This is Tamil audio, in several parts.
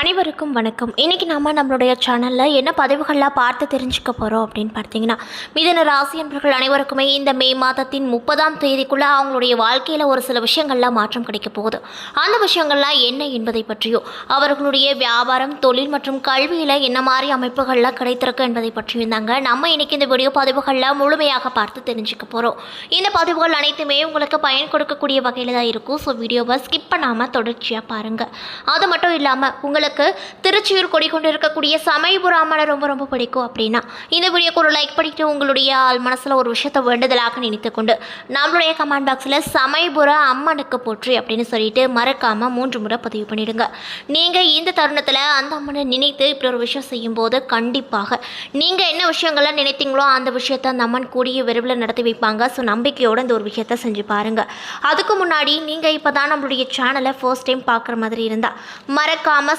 அனைவருக்கும் வணக்கம். இன்றைக்கி நம்ம நம்மளுடைய சேனலில் என்ன பதிவுகள்லாம் பார்த்து தெரிஞ்சுக்க போகிறோம் அப்படின்னு பார்த்தீங்கன்னா மிதன ராசி என்பர்கள் அனைவருக்குமே இந்த மே மாதத்தின் முப்பதாம் தேதிக்குள்ளே அவங்களுடைய வாழ்க்கையில் ஒரு சில விஷயங்கள்லாம் மாற்றம் கிடைக்க போகுது. அந்த விஷயங்கள்லாம் என்ன என்பதை பற்றியோ அவர்களுடைய வியாபாரம் தொழில் மற்றும் கல்வியில் என்ன மாதிரி அமைப்புகள்லாம் கிடைத்திருக்கு என்பதை பற்றியும் தாங்க நம்ம இன்றைக்கி இந்த வீடியோ பதிவுகளில் முழுமையாக பார்த்து தெரிஞ்சுக்க போகிறோம் இந்த பதிவுகள் அனைத்துமே உங்களுக்கு பயன் கொடுக்கக்கூடிய வகையில் தான் இருக்கும். ஸோ வீடியோவை ஸ்கிப் பண்ணாமல் தொடர்ச்சியாக பாருங்கள் அது மட்டும் இல்லாமல் உங்களுக்கு திருச்சியூர் கொடி கொண்டு இருக்கக்கூடிய சமயபுராமனை ரொம்ப ரொம்ப பிடிக்கும் அப்படின்னா இந்த வீடியோக்கு ஒரு லைக் பண்ணிட்டு உங்களுடைய ஆள் மனசில் ஒரு விஷயத்தை வேண்டுதலாக நினைத்து கொண்டு நம்மளுடைய கமெண்ட் பாக்ஸில் சமயபுர அம்மனுக்கு போற்றி அப்படின்னு சொல்லிட்டு மறக்காமல் மூன்று முறை பதிவு பண்ணிடுங்க. நீங்கள் இந்த தருணத்தில் அந்த அம்மனை நினைத்து இப்படி ஒரு விஷயம் செய்யும்போது கண்டிப்பாக நீங்கள் என்ன விஷயங்கள்லாம் நினைத்தீங்களோ அந்த விஷயத்தை அந்த அம்மன் கூடிய விரைவில் நடத்தி வைப்பாங்க. ஸோ நம்பிக்கையோடு இந்த ஒரு விஷயத்தை செஞ்சு பாருங்கள் அதுக்கு முன்னாடி நீங்கள் இப்போ தான் நம்மளுடைய சேனலை ஃபர்ஸ்ட் டைம் பார்க்குற மாதிரி இருந்தால் மறக்காமல்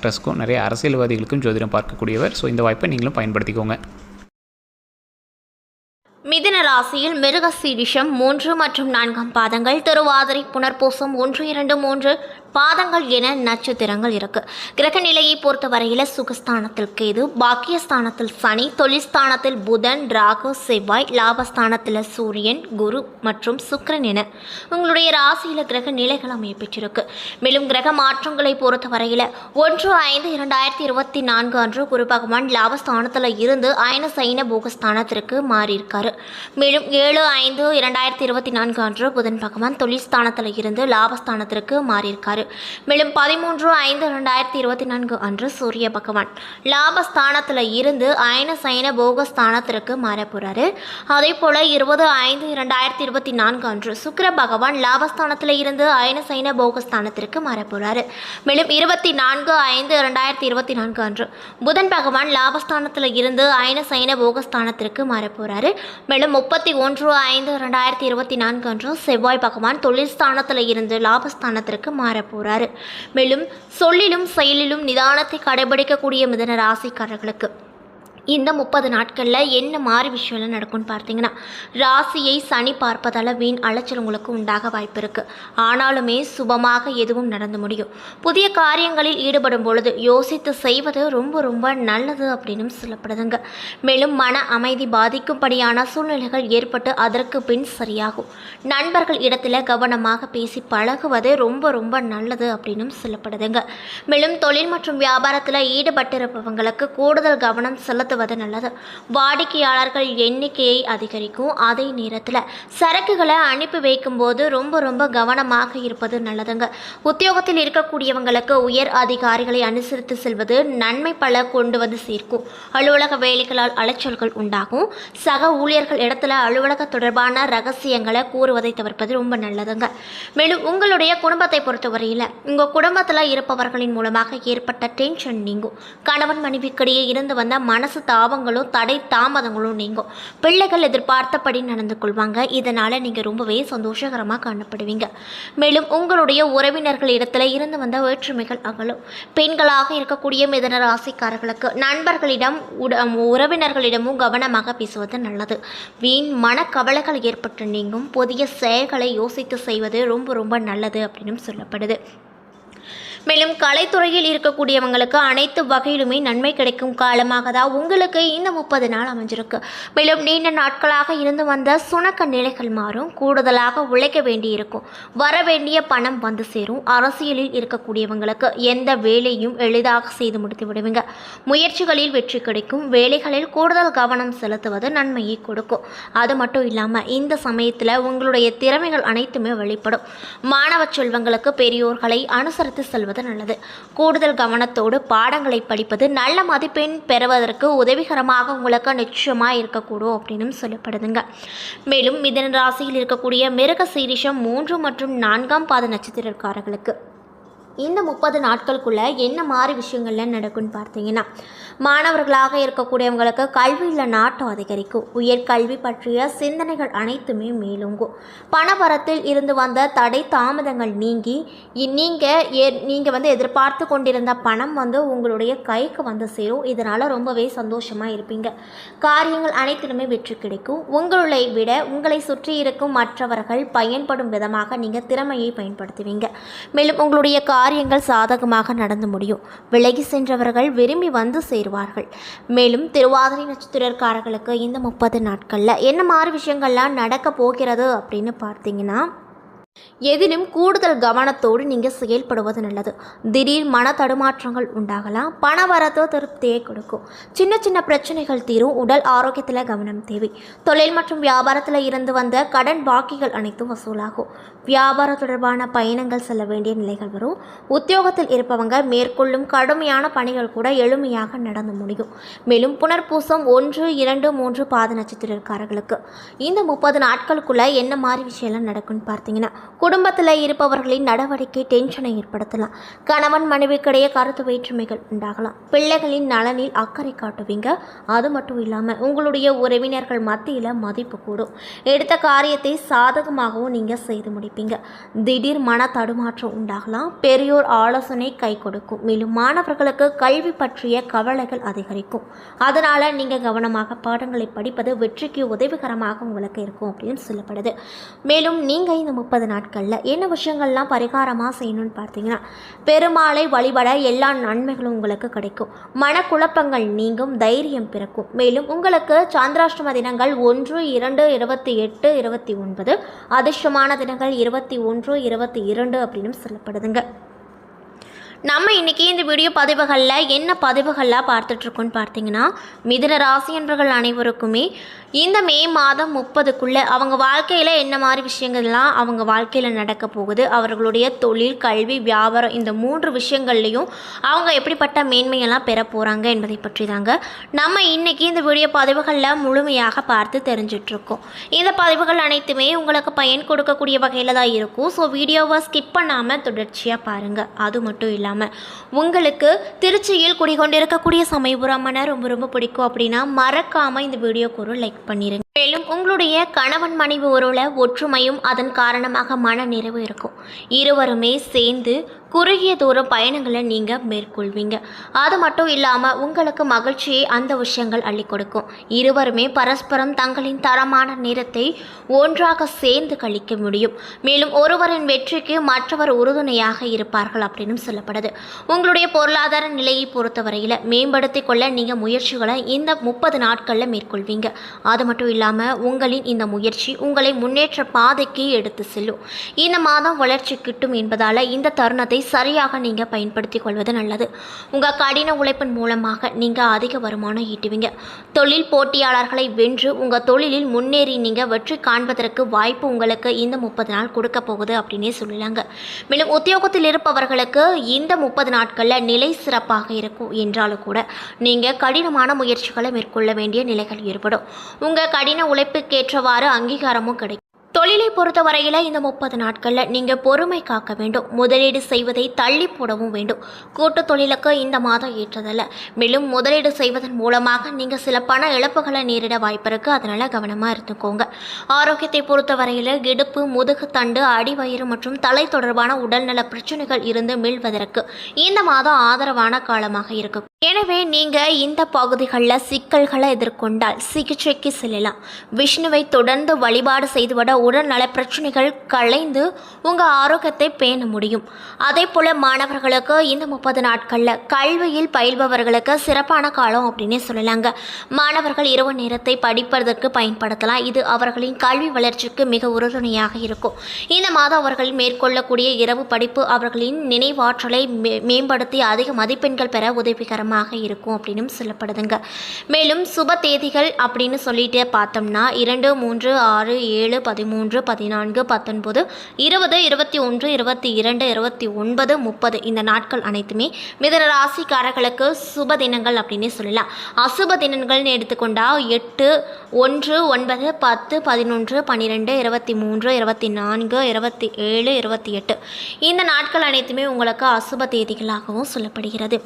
ஆக்ட்ரஸ்க்கும் நிறைய அரசியல்வாதிகளுக்கும் ஜோதிடம் பார்க்கக்கூடியவர். ஸோ இந்த வாய்ப்பை நீங்களும் பயன்படுத்திக்கோங்க. மிதுன ராசியில் மிருகசீரிஷம் மூன்று மற்றும் நான்காம் பாதங்கள் திருவாதிரை புனர்பூசம் ஒன்று இரண்டு மூன்று பாதங்கள் என நட்சத்திரங்கள் இருக்கு. கிரக நிலையை பொறுத்தவரையில் சுகஸ்தானத்தில் கேது பாக்கியஸ்தானத்தில் சனி தொழில்ஸ்தானத்தில் புதன் ராகு செவ்வாய் லாபஸ்தானத்தில் சூரியன் குரு மற்றும் சுக்கரன் என உங்களுடைய ராசியில் கிரக நிலைகள் அமையப்பெற்றிருக்கு. மேலும் கிரக மாற்றங்களை பொறுத்தவரையில் ஒன்று ஐந்து இரண்டாயிரத்தி இருபத்தி நான்கு அன்று குரு பகவான் லாபஸ்தானத்தில் இருந்து அயன சைன போகஸ்தானத்திற்கு மாறியிருக்காரு. மேலும் ஏழு ஐந்து இரண்டாயிரத்தி இருபத்தி நான்கு அன்று புதன் பகவான் தொழில்ஸ்தானத்தில் இருந்து லாபஸ்தானத்திற்கு மாறியிருக்காரு. மேலும் பதிமூன்று ஐந்து ரெண்டாயிரத்தி இருபத்தி நான்கு அன்று சூரிய பகவான் லாபஸ்தானத்தில் இருந்து அயன சைன போகஸ்தானத்திற்கு மாற போகிறாரு அதே போல் இருபது ஐந்து இரண்டாயிரத்தி இருபத்தி நான்கு அன்று சுக்கர பகவான் லாபஸ்தானத்தில் இருந்து அயன சைன போகஸ்தானத்திற்கு மாற போகிறாரு மேலும் இருபத்தி நான்கு ஐந்து இரண்டாயிரத்தி இருபத்தி நான்கு அன்று புதன் பகவான் லாபஸ்தானத்தில் இருந்து அயன சைன போகஸ்தானத்திற்கு மாற போகிறாரு மேலும் முப்பத்தி ஒன்று ஐந்து இரண்டாயிரத்தி இருபத்தி நான்கு அன்று செவ்வாய் பகவான் தொழில் ஸ்தானத்தில் இருந்து லாபஸ்தானத்திற்கு மாற போகிறாரு மேலும் சொல்லிலும் செயலிலும் நிதானத்தை கடைபிடிக்கக்கூடிய மிதன ராசிக்காரர்களுக்கு இந்த முப்பது நாட்களில் என்ன மாறி விஷயம்லாம் நடக்கும்னு பார்த்தீங்கன்னா ராசியை சனி பார்ப்பதால் வீண் அலைச்சல் உங்களுக்கு உண்டாக வாய்ப்பு இருக்குது ஆனாலுமே சுபமாக எதுவும் நடந்து முடியும். புதிய காரியங்களில் ஈடுபடும் பொழுது யோசித்து செய்வது ரொம்ப ரொம்ப நல்லது அப்படின்னு சொல்லப்படுதுங்க. மேலும் மன அமைதி பாதிக்கும்படியான சூழ்நிலைகள் ஏற்பட்டு அதற்கு பின் சரியாகும். நண்பர்கள் இடத்துல கவனமாக பேசி பழகுவது ரொம்ப ரொம்ப நல்லது அப்படின்னு சொல்லப்படுதுங்க. மேலும் தொழில் மற்றும் வியாபாரத்தில் ஈடுபட்டிருப்பவங்களுக்கு கூடுதல் கவனம் செலுத்துவது நல்லது. வாடிக்கையாளர்கள் எண்ணிக்கையை அதிகரிக்கும். அதே நேரத்தில் சரக்குகளை அனுப்பி வைக்கும்போது ரொம்ப ரொம்ப கவனமாக இருப்பது நல்லதுங்க. உத்தியோகத்தில் இருக்கக்கூடியவங்களுக்கு உயர் அதிகாரிகளை அனுசரித்து செல்வது நன்மை பல கொண்டு வந்து சேர்க்கும். அலுவலக வேலைகளால் அலைச்சல்கள் உண்டாகும். சக ஊழியர்கள் இடத்துல அலுவலக தொடர்பான ரகசியங்களை கூறுவதை தவிர்ப்பது ரொம்ப நல்லதுங்க. மேலும் உங்களுடைய குடும்பத்தை பொறுத்தவரையில் உங்கள் குடும்பத்தில் இருப்பவர்களின் மூலமாக ஏற்பட்ட டென்ஷன் நீங்கும். கணவன் மனைவிக்கிடையே இருந்து வந்த மனசு தாபங்களும் தடை தாமதங்களும் நீங்கும். பிள்ளைகள் எதிர்பார்த்தபடி நடந்து கொள்வாங்க. இதனால் நீங்கள் ரொம்பவே சந்தோஷகரமாக காணப்படுவீங்க. மேலும் உங்களுடைய உறவினர்கள் இடத்துல இருந்து வந்த வேற்றுமைகள் அகலும். பெண்களாக இருக்கக்கூடிய மிதன ராசிக்காரர்களுக்கு நண்பர்களிடம் உட உறவினர்களிடமும் கவனமாக பேசுவது நல்லது. வீண் மனக்கவலைகள் ஏற்பட்டு நீங்கும். புதிய செயல்களை யோசித்து செய்வது ரொம்ப ரொம்ப நல்லது அப்படின்னு சொல்லப்படுது. மேலும் கலைத்துறையில் இருக்கக்கூடியவங்களுக்கு அனைத்து வகையிலுமே நன்மை கிடைக்கும் காலமாக தான் உங்களுக்கு இந்த முப்பது நாள் அமைஞ்சிருக்கு. மேலும் நீண்ட நாட்களாக இருந்து வந்த சுணக்க நிலைகள் மாறும். கூடுதலாக உழைக்க வேண்டியிருக்கும். வர வேண்டிய பணம் வந்து சேரும். அரசியலில் இருக்கக்கூடியவங்களுக்கு எந்த வேலையும் எளிதாக செய்து முடித்து விடுவீங்க. முயற்சிகளில் வெற்றி கிடைக்கும். வேலைகளில் கூடுதல் கவனம் செலுத்துவது நன்மையை கொடுக்கும். அது மட்டும் இல்லாமல் இந்த சமயத்தில் உங்களுடைய திறமைகள் அனைத்துமே வெளிப்படும். மாணவ செல்வங்களுக்கு பெரியோர்களை அனுசரித்து செல்வது நல்லது. கூடுதல் கவனத்தோடு பாடங்களை படிப்பது நல்ல மதிப்பெண் பெறுவதற்கு உதவிகரமாக உங்களுக்கு நிச்சயமாக இருக்கக்கூடும் அப்படின்னு சொல்லப்படுதுங்க. மேலும் மிதன ராசியில் இருக்கக்கூடிய மிருக சீரிஷம் மூன்று மற்றும் நான்காம் பாத நட்சத்திரக்காரர்களுக்கு இந்த முப்பது நாட்களுக்குள்ள என்ன மாதிரி விஷயங்கள்லாம் நடக்கும்னு பார்த்தீங்கன்னா மாணவர்களாக இருக்கக்கூடியவங்களுக்கு கல்வியில் நாட்டம் அதிகரிக்கும். உயர்கல்வி பற்றிய சிந்தனைகள் அனைத்துமே மேலோங்கும். பணவரத்தில் இருந்து வந்த தடை தாமதங்கள் நீங்கி நீங்கள் ஏ நீங்கள் வந்து எதிர்பார்த்து கொண்டிருந்த பணம் வந்து உங்களுடைய கைக்கு வந்து சேரும். இதனால் ரொம்பவே சந்தோஷமாக இருப்பீங்க. காரியங்கள் அனைத்திலுமே வெற்றி கிடைக்கும். உங்களை விட உங்களை சுற்றி இருக்கும் மற்றவர்கள் பயன்படும் விதமாக நீங்கள் திறமையை பயன்படுத்துவீங்க. மேலும் உங்களுடைய காரியங்கள் சாதகமாக நடந்து முடியும். விலகி சென்றவர்கள் விரும்பி வந்து சேருவார்கள். மேலும் திருவாதிரை நட்சத்திரக்காரர்களுக்கு இந்த முப்பது நாட்களில் என்ன மாதிரி விஷயங்கள்லாம் நடக்க போகிறது அப்படின்னு பார்த்தீங்கன்னா எதிலும் கூடுதல் கவனத்தோடு நீங்கள் செயல்படுவது நல்லது. திடீர் மன தடுமாற்றங்கள் உண்டாகலாம். பண வரத்தோ திருப்தியை கொடுக்கும். சின்ன சின்ன பிரச்சனைகள் தீரும். உடல் ஆரோக்கியத்தில் கவனம் தேவை. தொழில் மற்றும் வியாபாரத்தில் இருந்து வந்த கடன் பாக்கிகள் அனைத்தும் வசூலாகும். வியாபாரம் தொடர்பான பயணங்கள் செல்ல வேண்டிய நிலைகள் வரும். உத்தியோகத்தில் இருப்பவங்க மேற்கொள்ளும் கடுமையான பணிகள் கூட எளிமையாக நடந்து முடியும். மேலும் புனர்பூசம் ஒன்று இரண்டு மூன்று பாத நட்சத்திரக்காரர்களுக்கு இந்த முப்பது நாட்களுக்குள்ளே என்ன மாதிரி விஷயம்லாம் நடக்கும்னு பார்த்தீங்கன்னா குடும்பத்தில் இருப்பவர்களின் நடவடிக்கை டென்ஷனை ஏற்படுத்தலாம். கணவன் மனைவிக்கிடையே கருத்து வேற்றுமைகள் உண்டாகலாம். பிள்ளைகளின் நலனில் அக்கறை காட்டுவீங்க. அது மட்டும் இல்லாமல் உங்களுடைய உறவினர்கள் மத்தியில் மதிப்பு கூடும். எடுத்த காரியத்தை சாதகமாகவும் நீங்கள் செய்து முடிப்பீங்க. திடீர் மன தடுமாற்றம் உண்டாகலாம். பெரியோர் ஆலோசனை கை கொடுக்கும். மேலும் மாணவர்களுக்கு கல்வி பற்றிய கவலைகள் அதிகரிக்கும். அதனால் நீங்கள் கவனமாக பாடங்களை படிப்பது வெற்றிக்கு உதவிகரமாக உங்களுக்கு இருக்கும் அப்படின்னு சொல்லப்படுது. மேலும் நீங்கள் இந்த முப்பது நாட்களில் என்ன விஷயங்கள்லாம் பரிகாரமாக செய்யணும்னு பார்த்தீங்கன்னா பெருமாளை வழிபட எல்லா நன்மைகளும் உங்களுக்கு கிடைக்கும். மனக்குழப்பங்கள் நீங்கும் தைரியம் பிறக்கும். மேலும் உங்களுக்கு சாந்திராஷ்டம தினங்கள் ஒன்று இரண்டு இருபத்தி எட்டு இருபத்தி ஒன்பது அதிர்ஷ்டமான தினங்கள் இருபத்தி ஒன்று இருபத்தி இரண்டு அப்படின்னு சொல்லப்படுதுங்க. நம்ம இன்றைக்கி இந்த வீடியோ பதிவுகளில் என்ன பதிவுகள்லாம் பார்த்துட்ருக்கோன்னு பார்த்தீங்கன்னா மிதன ராசி என்பவர்கள் அனைவருக்குமே இந்த மே மாதம் முப்பதுக்குள்ளே அவங்க வாழ்க்கையில் என்ன மாதிரி விஷயங்கள்லாம் அவங்க வாழ்க்கையில் நடக்க போகுது? அவர்களுடைய தொழில் கல்வி வியாபாரம் இந்த மூன்று விஷயங்கள்லையும் அவங்க எப்படிப்பட்ட மேன்மையெல்லாம் பெற போகிறாங்க என்பதை பற்றி தாங்க நம்ம இன்றைக்கி இந்த வீடியோ பதிவுகளில் முழுமையாக பார்த்து தெரிஞ்சிட்ருக்கோம். இந்த பதிவுகள் அனைத்துமே உங்களுக்கு பயன் கொடுக்கக்கூடிய வகையில் தான் இருக்கும். ஸோ வீடியோவை ஸ்கிப் பண்ணாமல் தொடர்ச்சியாக பாருங்கள் அது மட்டும் இல்லாமல் உங்களுக்கு திருச்சியில் குடிகொண்டிருக்கக்கூடிய சமயபுரமனை ரொம்ப ரொம்ப பிடிக்கும் அப்படின்னா மறக்காமல் இந்த வீடியோக்கு ஒரு லைக் பண்ணிடுங்க மேலும் உங்களுடைய கணவன் மனைவி உறவுல ஒற்றுமையும் அதன் காரணமாக மன நிறைவு இருக்கும். இருவருமே சேர்ந்து குறுகிய தூர பயணங்களை நீங்கள் மேற்கொள்வீங்க. அது மட்டும் இல்லாமல் உங்களுக்கு மகிழ்ச்சியை அந்த விஷயங்கள் அள்ளி கொடுக்கும். இருவருமே பரஸ்பரம் தங்களின் தரமான நேரத்தை ஒன்றாக சேர்ந்து கழிக்க முடியும். மேலும் ஒருவரின் வெற்றிக்கு மற்றவர் உறுதுணையாக இருப்பார்கள் அப்படின்னு சொல்லப்படுது. உங்களுடைய பொருளாதார நிலையை பொறுத்தவரையில் மேம்படுத்திக் கொள்ள நீங்கள் முயற்சிகளை இந்த முப்பது நாட்களில் மேற்கொள்வீங்க. அது மட்டும் இல்லாமல் உங்களின் இந்த முயற்சி உங்களை முன்னேற்ற பாதைக்கு எடுத்து செல்லும். இந்த மாதம் வளர்ச்சி கிட்டும் என்பதால் இந்த தருணத்தை சரியாக நீங்கள் பயன்படுத்தி கொள்வது நல்லது. உங்கள் கடின உழைப்பின் மூலமாக நீங்கள் அதிக வருமானம் ஈட்டுவீங்க. தொழில் போட்டியாளர்களை வென்று உங்கள் தொழிலில் முன்னேறி நீங்கள் வெற்றி காண்பதற்கு வாய்ப்பு உங்களுக்கு இந்த முப்பது நாள் கொடுக்க போகுது அப்படின்னே சொல்லலாங்க. மேலும் உத்தியோகத்தில் இருப்பவர்களுக்கு இந்த முப்பது நாட்களில் நிலை சிறப்பாக இருக்கும் என்றாலும் கூட நீங்கள் கடினமான முயற்சிகளை மேற்கொள்ள வேண்டிய நிலைகள் ஏற்படும். உங்கள் கடின உழைப்புக்கேற்றவாறு அங்கீகாரமும் கிடைக்கும். தொழிலை பொறுத்தவரையில் இந்த முப்பது நாட்களில் நீங்கள் பொறுமை காக்க வேண்டும். முதலீடு செய்வதை தள்ளி போடவும் வேண்டும். கூட்டு தொழிலுக்கு இந்த மாதம் ஏற்றதல்ல. மேலும் முதலீடு செய்வதன் மூலமாக நீங்கள் சில பண இழப்புகளை நேரிட வாய்ப்பு இருக்குது அதனால் கவனமாக இருந்துக்கோங்க. ஆரோக்கியத்தை பொறுத்தவரையில் இடுப்பு முதுகு தண்டு அடிவயிறு மற்றும் தலை தொடர்பான உடல்நல பிரச்சனைகள் இருந்து மீள்வதற்கு இந்த மாதம் ஆதரவான காலமாக இருக்கும் எனவே நீங்கள் இந்த பகுதிகளில் சிக்கல்களை எதிர்கொண்டால் சிகிச்சைக்கு செல்லலாம். விஷ்ணுவை தொடர்ந்து வழிபாடு செய்துவிட உடல்நல பிரச்சனைகள் களைந்து உங்கள் ஆரோக்கியத்தை பேண முடியும். அதே போல் மாணவர்களுக்கு இந்த முப்பது நாட்களில் கல்வியில் பயில்பவர்களுக்கு சிறப்பான காலம் அப்படின்னே சொல்லலாங்க. மாணவர்கள் இரவு நேரத்தை படிப்பதற்கு பயன்படுத்தலாம். இது அவர்களின் கல்வி வளர்ச்சிக்கு மிக உறுதுணையாக இருக்கும். இந்த மாதம் அவர்கள் மேற்கொள்ளக்கூடிய இரவு படிப்பு அவர்களின் நினைவாற்றலை மே மேம்படுத்தி அதிக மதிப்பெண்கள் பெற உதவிகரமாக இருக்கும் அப்படின்னு சொல்லப்படுதுங்க. மேலும் சுப தேதிகள் அப்படின்னு சொல்லிட்டு பார்த்தோம்னா இரண்டு மூன்று ஆறு ஏழு பதிமூணு மூன்று பதினான்கு பத்தொன்பது இருபது இருபத்தி ஒன்று இருபத்தி இரண்டு இருபத்தி ஒன்பது முப்பது இந்த நாட்கள் அனைத்துமே மிதன ராசிக்காரர்களுக்கு சுப தினங்கள் அப்படின்னே சொல்லலாம். அசுப தினங்கள்னு எடுத்துக்கொண்டா எட்டு ஒன்று ஒன்பது பத்து பதினொன்று பன்னிரெண்டு இருபத்தி மூன்று இருபத்தி நான்கு இருபத்தி ஏழு இருபத்தி எட்டு இந்த நாட்கள் அனைத்துமே உங்களுக்கு அசுப தேதிகளாகவும் சொல்லப்படுகிறது.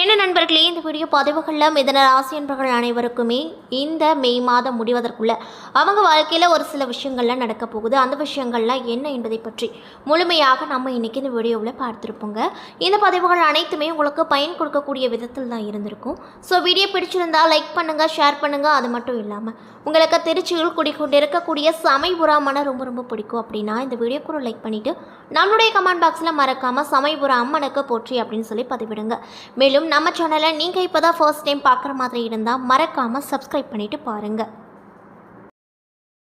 என்ன நண்பர்களே இந்த வீடியோ பதிவுகளில் மிதன ராசி என்பவர்கள் அனைவருக்குமே இந்த மே மாதம் முடிவதற்குள்ள அவங்க வாழ்க்கையில் ஒரு சில விஷயங்கள்லாம் நடக்க போகுது. அந்த விஷயங்கள்லாம் என்ன என்பதை பற்றி முழுமையாக நம்ம இன்னைக்கு இந்த வீடியோவில் பார்த்துருப்போங்க. இந்த பதிவுகள் அனைத்துமே உங்களுக்கு பயன் கொடுக்கக்கூடிய விதத்தில் தான் இருந்திருக்கும். ஸோ வீடியோ பிடிச்சிருந்தால் லைக் பண்ணுங்கள் ஷேர் பண்ணுங்கள் அது மட்டும் இல்லாமல் உங்களுக்கு திருச்சியில் குடிக்கொண்டு இருக்கக்கூடிய சமைபுராமனை ரொம்ப ரொம்ப பிடிக்கும் அப்படின்னா இந்த வீடியோ கூட லைக் பண்ணிவிட்டு நம்மளுடைய கமெண்ட் பாக்ஸில் மறக்காமல் சமைபுர அம்மனுக்கு போற்றி அப்படின்னு சொல்லி பதிவிடுங்க. மேலும் நம்ம சேனலை நீங்கள் இப்போ தான் ஃபர்ஸ்ட் டைம் பார்க்குற மாதிரி இருந்தால் மறக்காமல் சப்ஸ்கிரைப் பண்ணிவிட்டு பாருங்கள்